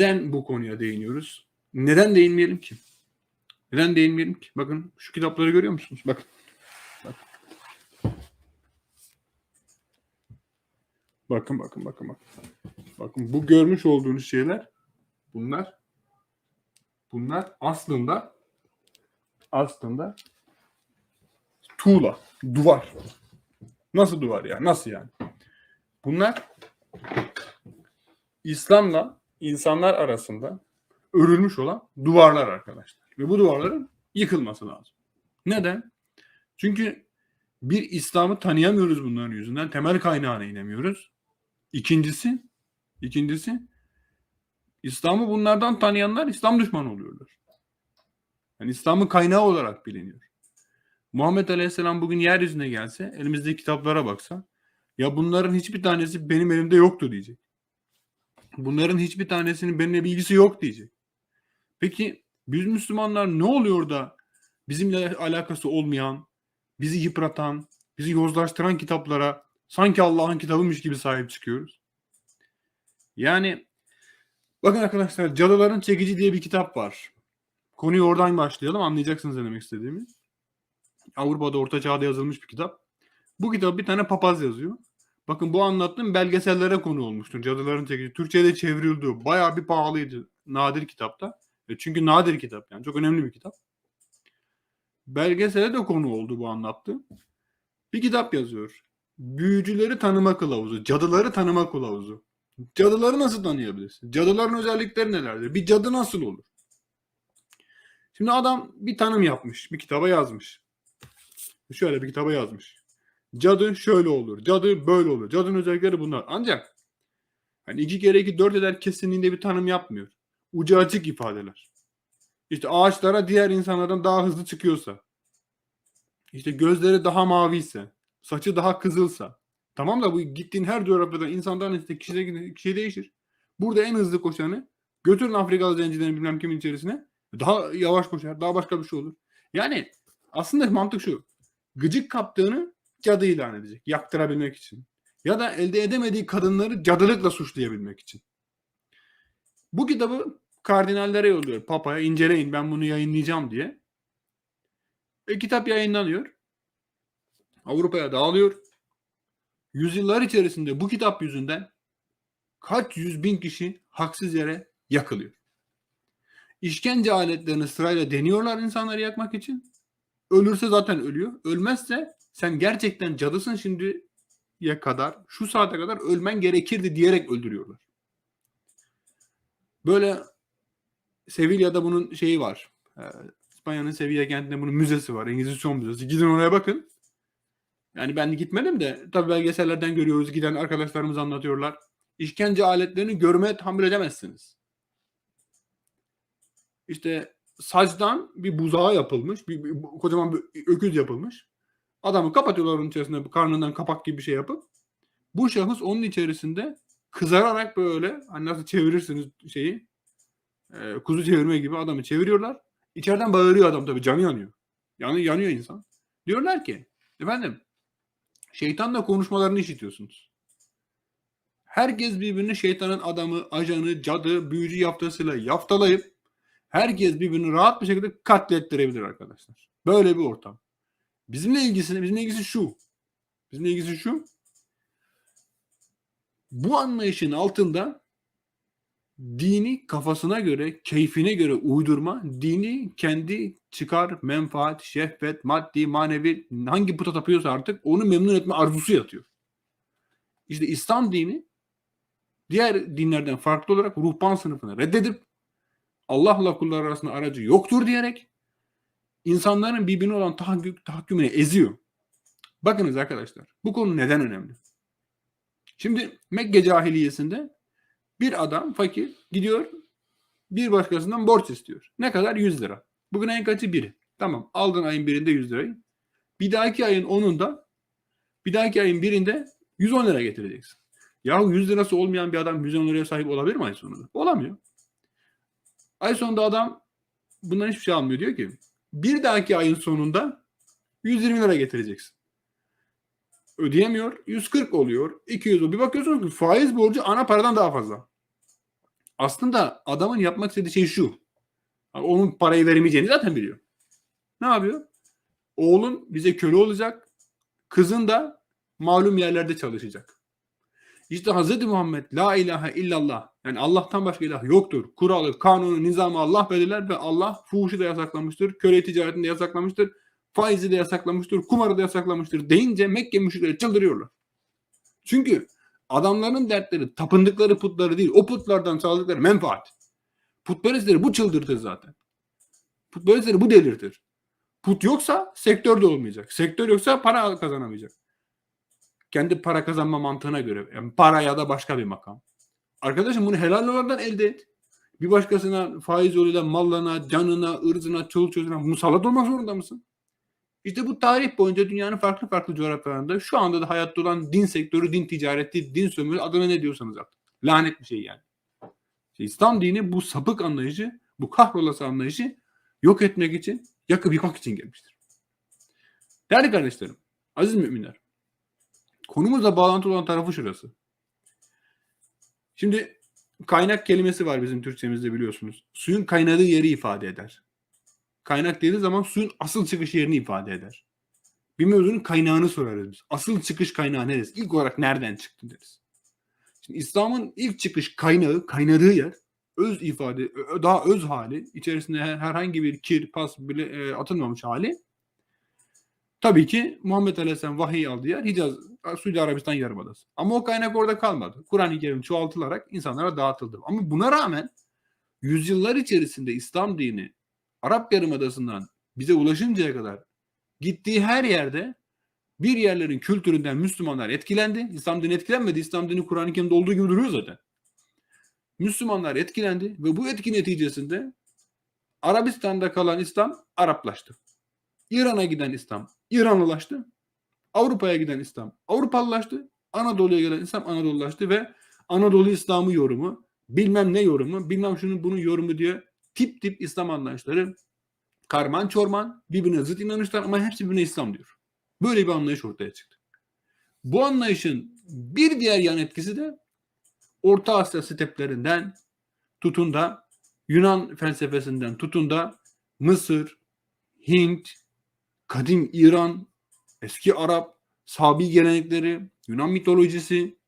Neden bu konuya değiniyoruz? Neden değinmeyelim ki? Neden değinmeyelim ki? Bakın şu kitapları görüyor musunuz? Bakın. Bak. Bakın bakın bakın bakın. Bakın bu görmüş olduğunuz şeyler bunlar bunlar aslında aslında tuğla, duvar. Nasıl duvar ya? Nasıl yani? Bunlar İslam'la insanlar arasında örülmüş olan duvarlar arkadaşlar. Ve bu duvarların yıkılması lazım. Neden? Çünkü bir İslam'ı tanıyamıyoruz bunların yüzünden. Temel kaynağına inemiyoruz. İkincisi, ikincisi İslam'ı bunlardan tanıyanlar İslam düşmanı oluyorlar. Yani İslam'ın kaynağı olarak biliniyor. Muhammed Aleyhisselam bugün yeryüzüne gelse, elimizdeki kitaplara baksa, ya bunların hiçbir tanesi benim elimde yoktu diyecek. Bunların hiçbir tanesinin benimle bilgisi yok diyecek. Peki biz Müslümanlar ne oluyor da bizimle alakası olmayan, bizi yıpratan, bizi yozlaştıran kitaplara sanki Allah'ın kitabıymış gibi sahip çıkıyoruz? Yani bakın arkadaşlar Cadıların Çekici diye bir kitap var. Konuyu oradan başlayalım anlayacaksınız ne demek istediğimi. Avrupa'da Orta Çağ'da yazılmış bir kitap. Bu kitap bir tane papaz yazıyor. Bakın bu anlattığım belgesellere konu olmuştur. Cadıların Çekici. Türkçe'de çevrildi. Bayağı bir pahalıydı. Nadir kitapta. E çünkü nadir kitap yani. Çok önemli bir kitap. Belgesele de konu oldu bu anlattı. Bir kitap yazıyor. Büyücüleri tanıma kılavuzu. Cadıları tanıma kılavuzu. Cadıları nasıl tanıyabilirsin? Cadıların özellikleri nelerdir? Bir cadı nasıl olur? Şimdi adam bir tanım yapmış. Bir kitaba yazmış. Şöyle bir kitaba yazmış. Cadı şöyle olur. Cadı böyle olur. Cadının özellikleri bunlar. Ancak hani iki kere iki dört eder kesinliğinde bir tanım yapmıyor. Ucu açık ifadeler. İşte ağaçlara diğer insanlardan daha hızlı çıkıyorsa. işte gözleri daha maviyse. Saçı daha kızılsa. Tamam da bu gittiğin her coğrafyada insandan işte kişide, kişi değişir. Burada en hızlı koşanı götürün Afrikalı zencilerin bilmem kimin içerisine. Daha yavaş koşar. Daha başka bir şey olur. Yani aslında mantık şu. Gıcık kaptığını cadı ilan edecek. Yaktırabilmek için. Ya da elde edemediği kadınları cadılıkla suçlayabilmek için. Bu kitabı kardinallere yolluyor. Papaya inceleyin ben bunu yayınlayacağım diye. E, kitap yayınlanıyor. Avrupa'ya dağılıyor. Yüzyıllar içerisinde bu kitap yüzünden kaç yüz bin kişi haksız yere yakılıyor. İşkence aletlerini sırayla deniyorlar insanları yakmak için. Ölürse zaten ölüyor. Ölmezse sen gerçekten cadısın şimdiye kadar şu saate kadar ölmen gerekirdi diyerek öldürüyorlar. Böyle Sevilla'da bunun şeyi var. Ee, İspanya'nın Sevilla kentinde bunun müzesi var. Engizisyon müzesi. Gidin oraya bakın. Yani ben gitmedim de tabii belgesellerden görüyoruz. Giden arkadaşlarımız anlatıyorlar. İşkence aletlerini görmeye tahammül edemezsiniz. İşte sacdan bir buzağı yapılmış. Bir, bir, kocaman bir öküz yapılmış. Adamı kapatıyorlar onun içerisinde karnından kapak gibi bir şey yapıp. Bu şahıs onun içerisinde kızararak böyle hani nasıl çevirirsiniz şeyi e, kuzu çevirme gibi adamı çeviriyorlar. İçeriden bağırıyor adam tabii canı yanıyor. Yani yanıyor insan. Diyorlar ki efendim şeytanla konuşmalarını işitiyorsunuz. Herkes birbirini şeytanın adamı, ajanı, cadı, büyücü yaftasıyla yaftalayıp herkes birbirini rahat bir şekilde katlettirebilir arkadaşlar. Böyle bir ortam. Bizimle ilgisi, bizimle ilgisi şu. Bizimle ilgisi şu. Bu anlayışın altında dini kafasına göre, keyfine göre uydurma, dini kendi çıkar, menfaat, şehvet, maddi, manevi hangi puta tapıyorsa artık onu memnun etme arzusu yatıyor. İşte İslam dini diğer dinlerden farklı olarak ruhban sınıfını reddedip Allah'la kullar arasında aracı yoktur diyerek insanların birbirine olan tahakküm, tahakkümünü eziyor. Bakınız arkadaşlar bu konu neden önemli? Şimdi Mekke cahiliyesinde bir adam fakir gidiyor bir başkasından borç istiyor. Ne kadar? 100 lira. Bugün ayın kaçı? Biri. Tamam aldın ayın birinde 100 lirayı. Bir dahaki ayın 10'unda bir dahaki ayın birinde 110 lira getireceksin. Yahu 100 lirası olmayan bir adam 110 liraya sahip olabilir mi ay sonunda? Olamıyor. Ay sonunda adam bundan hiçbir şey almıyor. Diyor ki bir dahaki ayın sonunda 120 lira getireceksin. Ödeyemiyor. 140 oluyor. 200 oluyor. Bir bakıyorsunuz ki faiz borcu ana paradan daha fazla. Aslında adamın yapmak istediği şey şu. Onun parayı veremeyeceğini zaten biliyor. Ne yapıyor? Oğlun bize köle olacak. Kızın da malum yerlerde çalışacak. İşte Hz. Muhammed la ilahe illallah yani Allah'tan başka ilah yoktur. Kuralı, kanunu, nizamı Allah belirler ve Allah fuhuşu da yasaklamıştır. Köle ticaretini de yasaklamıştır. Faizi de yasaklamıştır. Kumarı da yasaklamıştır deyince Mekke müşrikleri çıldırıyorlar. Çünkü adamların dertleri tapındıkları putları değil o putlardan sağladıkları menfaat. Putperestleri bu çıldırtır zaten. Putperestleri bu delirtir. Put yoksa sektör de olmayacak. Sektör yoksa para kazanamayacak. Kendi para kazanma mantığına göre. Yani para ya da başka bir makam. Arkadaşım bunu helal yollardan elde et. Bir başkasına faiz yoluyla mallarına, canına, ırzına, çoluk çocuğuna musallat olmak zorunda mısın? İşte bu tarih boyunca dünyanın farklı farklı coğrafyalarında şu anda da hayatta olan din sektörü, din ticareti, din sömürü adına ne diyorsanız artık. Lanet bir şey yani. İslam dini bu sapık anlayışı, bu kahrolası anlayışı yok etmek için, yakıp yıkmak için gelmiştir. Değerli kardeşlerim, aziz müminler, konumuzla bağlantılı olan tarafı şurası. Şimdi kaynak kelimesi var bizim Türkçemizde biliyorsunuz. Suyun kaynadığı yeri ifade eder. Kaynak dediği zaman suyun asıl çıkış yerini ifade eder. Bir mevzunun kaynağını sorarız biz. Asıl çıkış kaynağı neresi? İlk olarak nereden çıktı deriz. Şimdi İslam'ın ilk çıkış kaynağı, kaynadığı yer öz ifade, daha öz hali, içerisinde herhangi bir kir, pas bile e, atılmamış hali. Tabii ki Muhammed Aleyhisselam vahiy aldığı yer Hicaz, Suudi Arabistan Yarımadası. Ama o kaynak orada kalmadı. Kur'an-ı Kerim çoğaltılarak insanlara dağıtıldı. Ama buna rağmen yüzyıllar içerisinde İslam dini Arap Yarımadası'ndan bize ulaşıncaya kadar gittiği her yerde bir yerlerin kültüründen Müslümanlar etkilendi. İslam dini etkilenmedi. İslam dini Kur'an-ı Kerim'de olduğu gibi duruyor zaten. Müslümanlar etkilendi ve bu etki neticesinde Arabistan'da kalan İslam Araplaştı. İran'a giden İslam İranlılaştı. Avrupa'ya giden İslam Avrupalılaştı. Anadolu'ya gelen İslam Anadolulaştı ve Anadolu İslamı yorumu, bilmem ne yorumu, bilmem şunun bunun yorumu diye tip tip İslam anlayışları karman çorman, birbirine zıt inanışlar ama hepsi birbirine İslam diyor. Böyle bir anlayış ortaya çıktı. Bu anlayışın bir diğer yan etkisi de Orta Asya steplerinden tutun da Yunan felsefesinden tutun da Mısır, Hint, kadim İran, eski Arap, Sabi gelenekleri, Yunan mitolojisi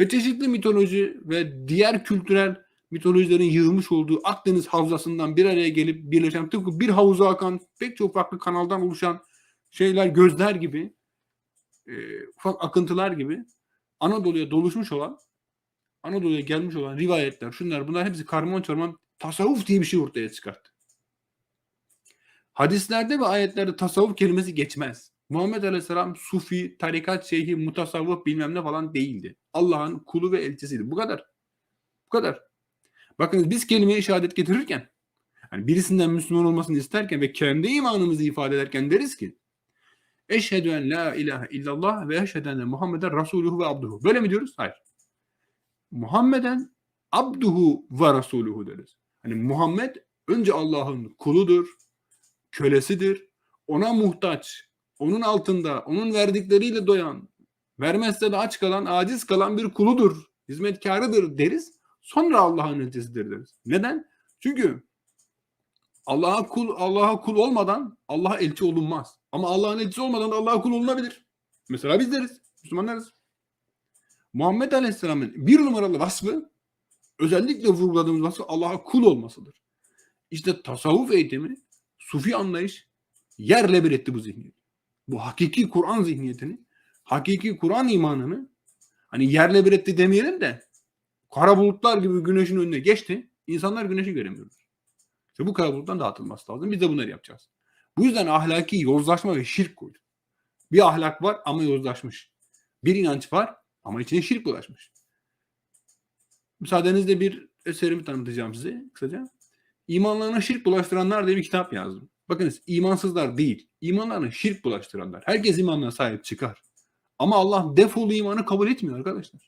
ve çeşitli mitoloji ve diğer kültürel mitolojilerin yığılmış olduğu Akdeniz havzasından bir araya gelip birleşen tıpkı bir havuza akan pek çok farklı kanaldan oluşan şeyler gözler gibi e, ufak akıntılar gibi Anadolu'ya doluşmuş olan Anadolu'ya gelmiş olan rivayetler şunlar bunlar hepsi karman çorman tasavvuf diye bir şey ortaya çıkarttı. Hadislerde ve ayetlerde tasavvuf kelimesi geçmez. Muhammed Aleyhisselam sufi, tarikat şeyhi, mutasavvuf bilmem ne falan değildi. Allah'ın kulu ve elçisiydi. Bu kadar. Bu kadar. Bakın biz kelime-i şehadet getirirken yani birisinden Müslüman olmasını isterken ve kendi imanımızı ifade ederken deriz ki Eşhedü en la ilahe illallah ve eşhedü enne Muhammeden Resuluhu ve abduhu. Böyle mi diyoruz? Hayır. Muhammeden abduhu ve Resuluhu deriz. Hani Muhammed önce Allah'ın kuludur, kölesidir, ona muhtaç, onun altında, onun verdikleriyle doyan, vermezse de aç kalan, aciz kalan bir kuludur, hizmetkarıdır deriz. Sonra Allah'ın elçisidir deriz. Neden? Çünkü Allah'a kul Allah'a kul olmadan Allah'a elçi olunmaz. Ama Allah'ın elçisi olmadan da Allah'a kul olunabilir. Mesela biz deriz. Müslümanlarız. Muhammed Aleyhisselam'ın bir numaralı vasfı özellikle vurguladığımız vasfı Allah'a kul olmasıdır. İşte tasavvuf eğitimi, sufi anlayış yerle bir etti bu zihniyeti. Bu hakiki Kur'an zihniyetini, hakiki Kur'an imanını hani yerle bir etti demeyelim de kara bulutlar gibi güneşin önüne geçti. İnsanlar güneşi göremiyorlar. İşte bu kara buluttan dağıtılması lazım. Biz de bunları yapacağız. Bu yüzden ahlaki yozlaşma ve şirk koyduk. Bir ahlak var ama yozlaşmış. Bir inanç var ama içine şirk bulaşmış. Müsaadenizle bir eserimi tanıtacağım size kısaca. İmanlarına şirk bulaştıranlar diye bir kitap yazdım. Bakınız imansızlar değil. İmanlarına şirk bulaştıranlar. Herkes imanına sahip çıkar. Ama Allah defolu imanı kabul etmiyor arkadaşlar.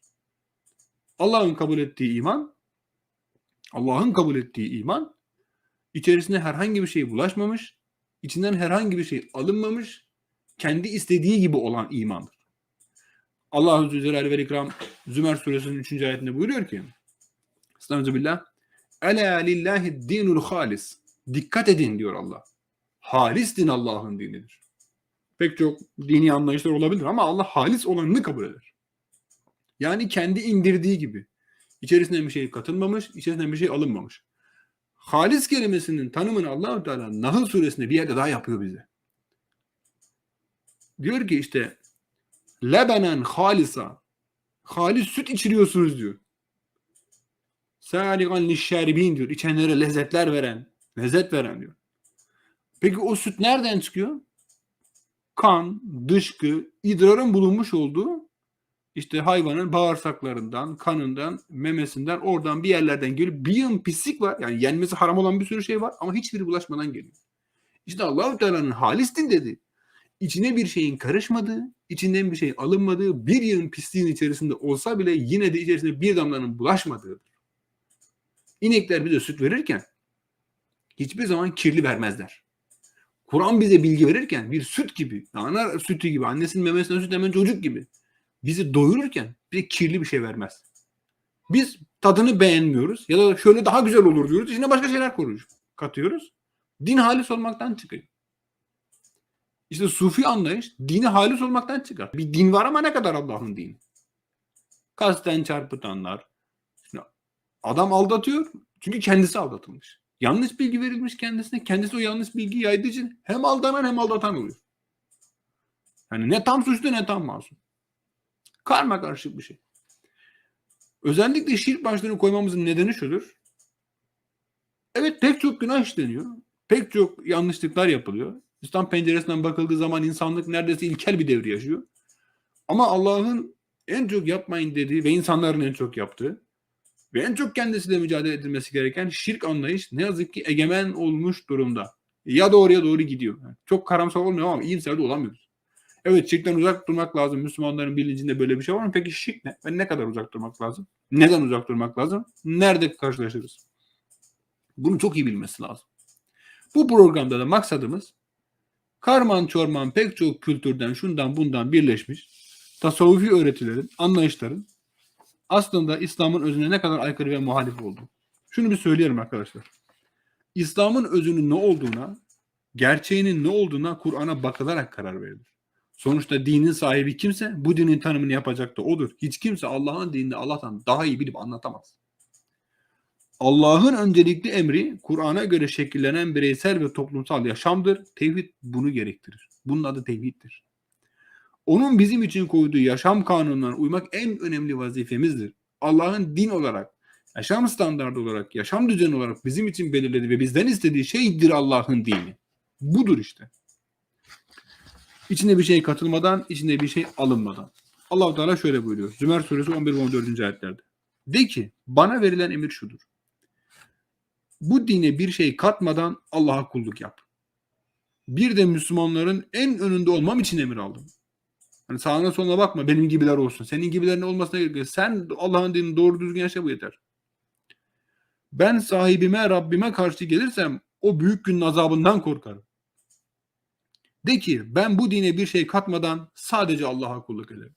Allah'ın kabul ettiği iman Allah'ın kabul ettiği iman içerisinde herhangi bir şey bulaşmamış, içinden herhangi bir şey alınmamış, kendi istediği gibi olan imandır. Allah Azze ve Celle ve İkram Zümer suresinin 3. ayetinde buyuruyor ki Estağfirullah. Ela lillahi dinul halis. Dikkat edin diyor Allah. Halis din Allah'ın dinidir. Pek çok dini anlayışlar olabilir ama Allah halis olanını kabul eder. Yani kendi indirdiği gibi. İçerisine bir şey katılmamış, içerisine bir şey alınmamış. Halis kelimesinin tanımını allah Teala Nahl suresinde bir yerde daha yapıyor bize. Diyor ki işte lebenen halisa halis süt içiriyorsunuz diyor. Sâligan lişşeribin diyor. İçenlere lezzetler veren, lezzet veren diyor. Peki o süt nereden çıkıyor? Kan, dışkı, idrarın bulunmuş olduğu işte hayvanın bağırsaklarından, kanından, memesinden, oradan bir yerlerden geliyor. Bir yığın pislik var. Yani yenmesi haram olan bir sürü şey var ama hiçbiri bulaşmadan geliyor. İşte Allahu Teala'nın halis din dedi. İçine bir şeyin karışmadığı, içinden bir şey alınmadığı, bir yığın pisliğin içerisinde olsa bile yine de içerisinde bir damlanın bulaşmadığıdır. İnekler bize süt verirken hiçbir zaman kirli vermezler. Kur'an bize bilgi verirken bir süt gibi, ana sütü gibi, annesinin memesinden süt emen çocuk gibi bizi doyururken bize kirli bir şey vermez. Biz tadını beğenmiyoruz ya da şöyle daha güzel olur diyoruz. İçine başka şeyler koyuyoruz, katıyoruz. Din halis olmaktan çıkıyor. İşte sufi anlayış dini halis olmaktan çıkar. Bir din var ama ne kadar Allah'ın dini? Kasten çarpıtanlar. Adam aldatıyor çünkü kendisi aldatılmış. Yanlış bilgi verilmiş kendisine. Kendisi o yanlış bilgi yaydığı için hem aldanan hem aldatan oluyor. Yani ne tam suçlu ne tam masum. Karma karışık bir şey. Özellikle şirk başlığını koymamızın nedeni şudur. Evet pek çok günah işleniyor. Pek çok yanlışlıklar yapılıyor. İslam penceresinden bakıldığı zaman insanlık neredeyse ilkel bir devri yaşıyor. Ama Allah'ın en çok yapmayın dediği ve insanların en çok yaptığı ve en çok kendisiyle mücadele edilmesi gereken şirk anlayış ne yazık ki egemen olmuş durumda. Ya doğruya doğru gidiyor. Çok karamsar olmuyor ama iyimser de olamıyoruz. Evet şirkten uzak durmak lazım. Müslümanların bilincinde böyle bir şey var mı? Peki şirk ne? Ve ne kadar uzak durmak lazım? Neden uzak durmak lazım? Nerede karşılaşırız? Bunu çok iyi bilmesi lazım. Bu programda da maksadımız karman çorman pek çok kültürden şundan bundan birleşmiş tasavvufi öğretilerin, anlayışların aslında İslam'ın özüne ne kadar aykırı ve muhalif olduğu. Şunu bir söyleyelim arkadaşlar. İslam'ın özünün ne olduğuna, gerçeğinin ne olduğuna Kur'an'a bakılarak karar verilir. Sonuçta dinin sahibi kimse bu dinin tanımını yapacak da odur. Hiç kimse Allah'ın dinini Allah'tan daha iyi bilip anlatamaz. Allah'ın öncelikli emri Kur'an'a göre şekillenen bireysel ve toplumsal yaşamdır. Tevhid bunu gerektirir. Bunun adı tevhiddir. Onun bizim için koyduğu yaşam kanunlarına uymak en önemli vazifemizdir. Allah'ın din olarak, yaşam standardı olarak, yaşam düzeni olarak bizim için belirlediği ve bizden istediği şeydir Allah'ın dini. Budur işte. İçine bir şey katılmadan, içinde bir şey alınmadan. Allah Teala şöyle buyuruyor. Zümer suresi 11 ve 14. ayetlerde. De ki bana verilen emir şudur. Bu dine bir şey katmadan Allah'a kulluk yap. Bir de Müslümanların en önünde olmam için emir aldım. Hani sağına soluna bakma benim gibiler olsun. Senin gibilerin olmasına gerek yok. Sen Allah'ın dinini doğru düzgün yaşa bu yeter. Ben sahibime Rabbime karşı gelirsem o büyük günün azabından korkarım. De ki ben bu dine bir şey katmadan sadece Allah'a kulluk ederim.